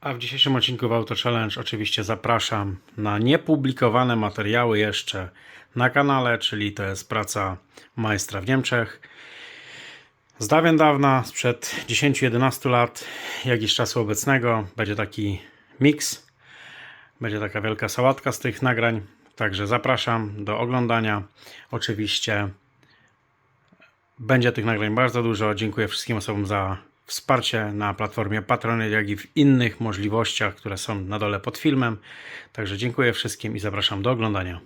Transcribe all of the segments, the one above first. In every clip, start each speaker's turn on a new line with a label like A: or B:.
A: A w dzisiejszym odcinku w Auto Challenge oczywiście zapraszam na niepublikowane materiały jeszcze na kanale, czyli to jest praca majstra w Niemczech. Z dawien dawna, sprzed 10-11 lat, jak i z czasu obecnego, będzie taki miks. Będzie taka wielka sałatka z tych nagrań. Także zapraszam do oglądania. Oczywiście będzie tych nagrań bardzo dużo. Dziękuję wszystkim osobom za wsparcie na platformie Patronite, jak i w innych możliwościach, które są na dole pod filmem. Także dziękuję wszystkim i zapraszam do oglądania.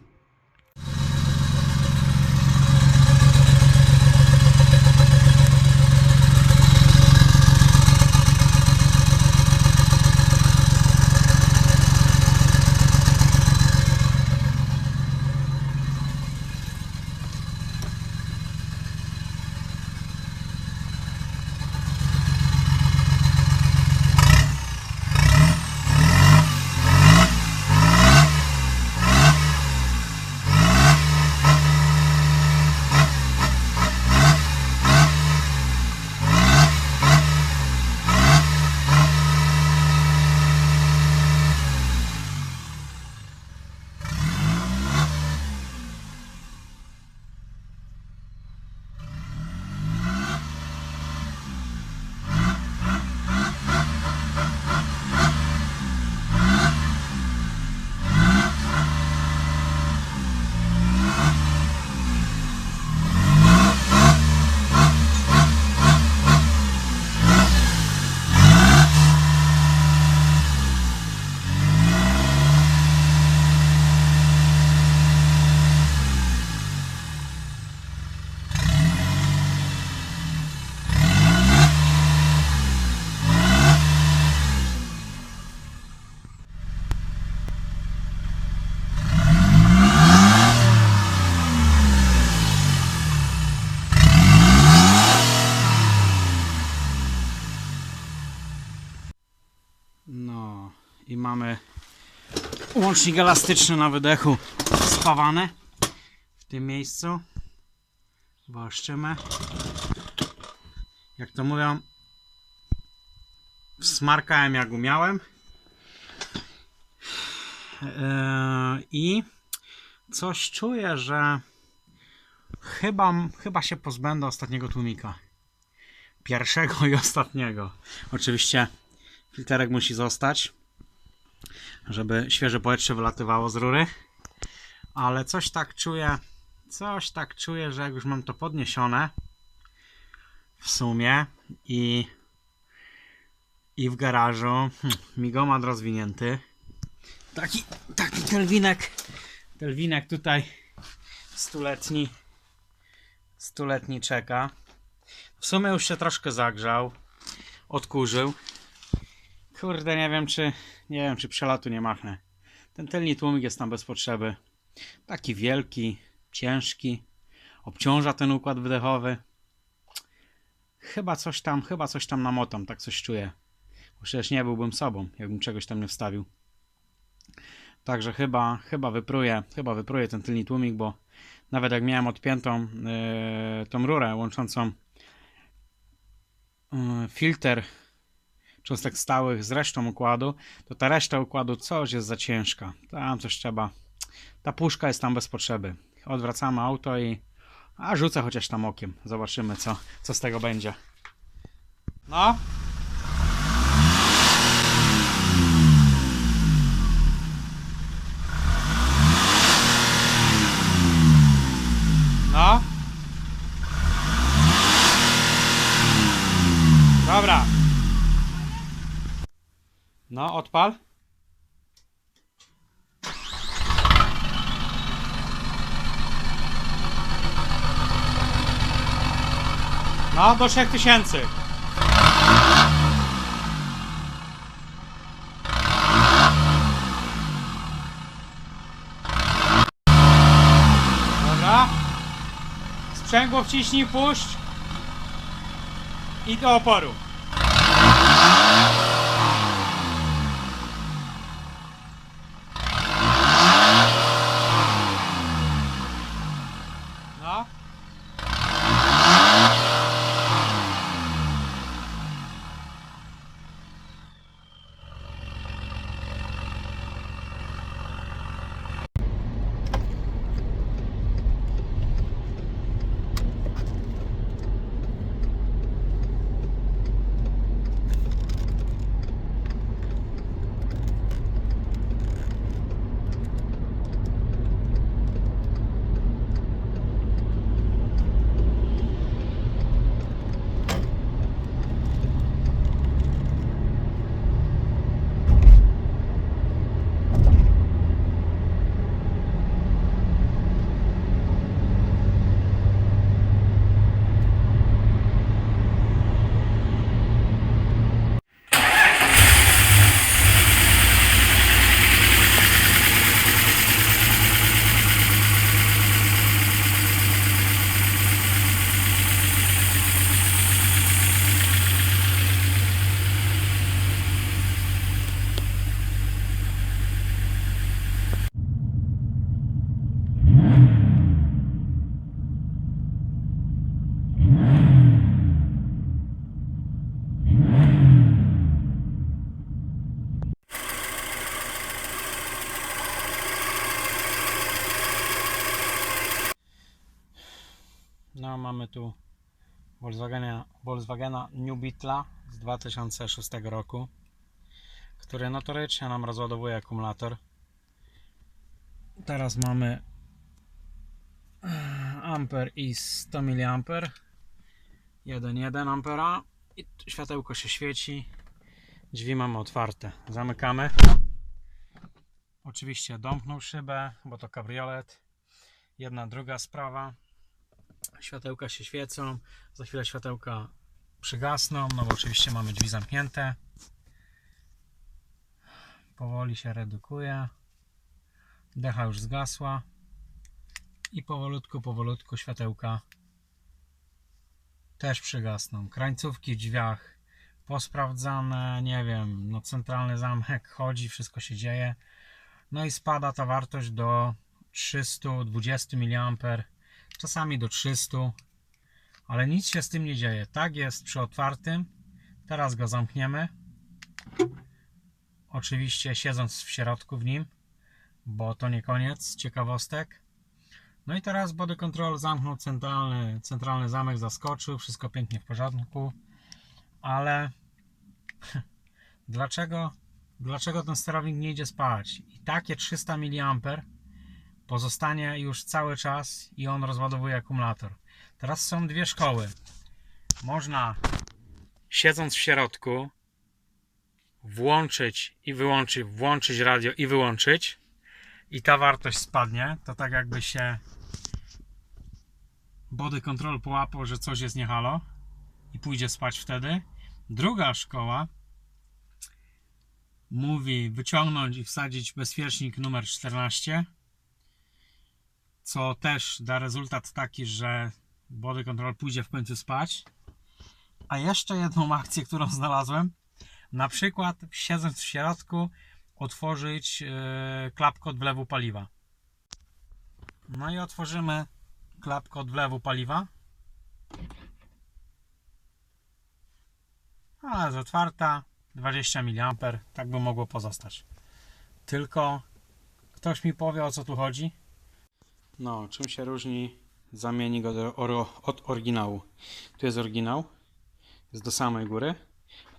A: No i mamy łącznik elastyczny na wydechu spawany w tym miejscu. Waszczymy. Jak to mówią, smarkałem jak umiałem. Eee, I coś czuję, że chyba, chyba się pozbędę ostatniego tłumika. Pierwszego i ostatniego. Oczywiście Filterek musi zostać, żeby świeże powietrze wylatywało z rury. Ale coś tak czuję, coś tak czuję, że jak już mam to podniesione w sumie i i w garażu hmm, migomat rozwinięty. Taki, taki telwinek telwinek tutaj stuletni stuletni czeka. W sumie już się troszkę zagrzał odkurzył Kurde, nie wiem czy nie wiem czy przelatu nie machnę. Ten tylny tłumik jest tam bez potrzeby. Taki wielki, ciężki. Obciąża ten układ wydechowy. Chyba coś tam, chyba coś tam namotam, tak coś czuję. Bo przecież nie byłbym sobą, jakbym czegoś tam nie wstawił. Także chyba, chyba wypruję, chyba wypruję ten tylny tłumik, bo nawet jak miałem odpiętą yy, tą rurę łączącą yy, filtr cząstek stałych z resztą układu, to ta reszta układu coś jest za ciężka. Tam coś trzeba. Ta puszka jest tam bez potrzeby. Odwracamy auto i. A rzucę chociaż tam okiem. Zobaczymy, co, co z tego będzie. No. No. Dobra. No, odpal. No, do 3000. Dobra. Sprzęgło wciśnij, puść. I do oporu. Mamy tu Volkswagena, Volkswagena New Beetla z 2006 roku, który notorycznie nam rozładowuje akumulator. Teraz mamy amper i 100 mA 1,1 ampera i światełko się świeci. Drzwi mamy otwarte. Zamykamy. Oczywiście domknął szybę bo to kabriolet. Jedna druga sprawa światełka się świecą za chwilę światełka przygasną no bo oczywiście mamy drzwi zamknięte powoli się redukuje decha już zgasła i powolutku, powolutku światełka też przygasną. Krańcówki w drzwiach posprawdzane, nie wiem, no centralny zamek chodzi, wszystko się dzieje. No i spada ta wartość do 320 mA, czasami do 300, ale nic się z tym nie dzieje. Tak jest przy otwartym. Teraz go zamkniemy. Oczywiście siedząc w środku w nim, bo to nie koniec ciekawostek. No i teraz body control zamknął centralny, centralny zamek, zaskoczył, wszystko pięknie w porządku, ale dlaczego, dlaczego ten sterownik nie idzie spać? I takie 300 mA pozostanie już cały czas i on rozładowuje akumulator. Teraz są dwie szkoły. Można siedząc w środku włączyć i wyłączyć, włączyć radio i wyłączyć i ta wartość spadnie, to tak jakby się body control połapał, że coś jest nie halo i pójdzie spać wtedy. Druga szkoła mówi wyciągnąć i wsadzić bezpiecznik numer 14, co też da rezultat taki, że body control pójdzie w końcu spać. A jeszcze jedną akcję, którą znalazłem, na przykład siedząc w środku otworzyć e, klapkę od wlewu paliwa. No i otworzymy klapkę od wlewu paliwa. A, jest otwarta. 20 mA. Tak by mogło pozostać. Tylko ktoś mi powie o co tu chodzi. No, czym się różni zamiennik od, od oryginału? Tu jest oryginał. Jest do samej góry.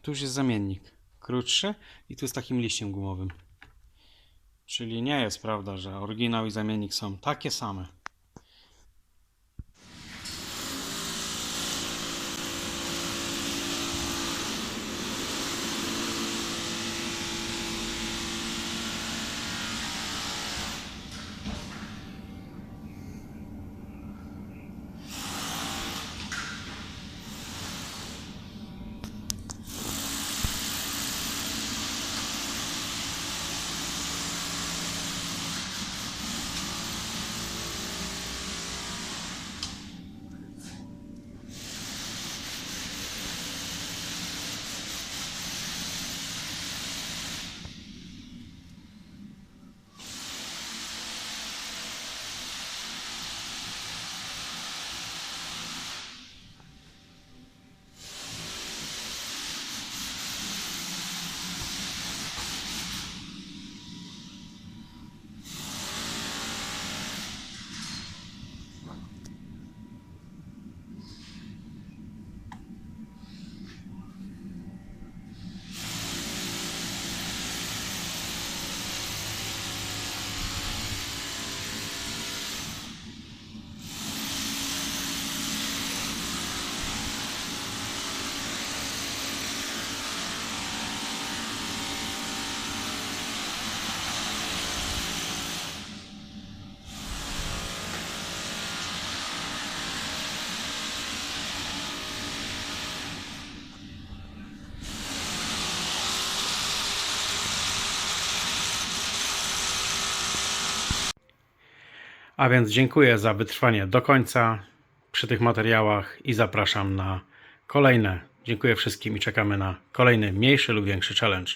A: Tu już jest zamiennik. Krótszy i tu z takim liściem gumowym. Czyli nie jest prawda, że oryginał i zamiennik są takie same. A więc dziękuję za wytrwanie do końca przy tych materiałach i zapraszam na kolejne. Dziękuję wszystkim i czekamy na kolejny mniejszy lub większy challenge.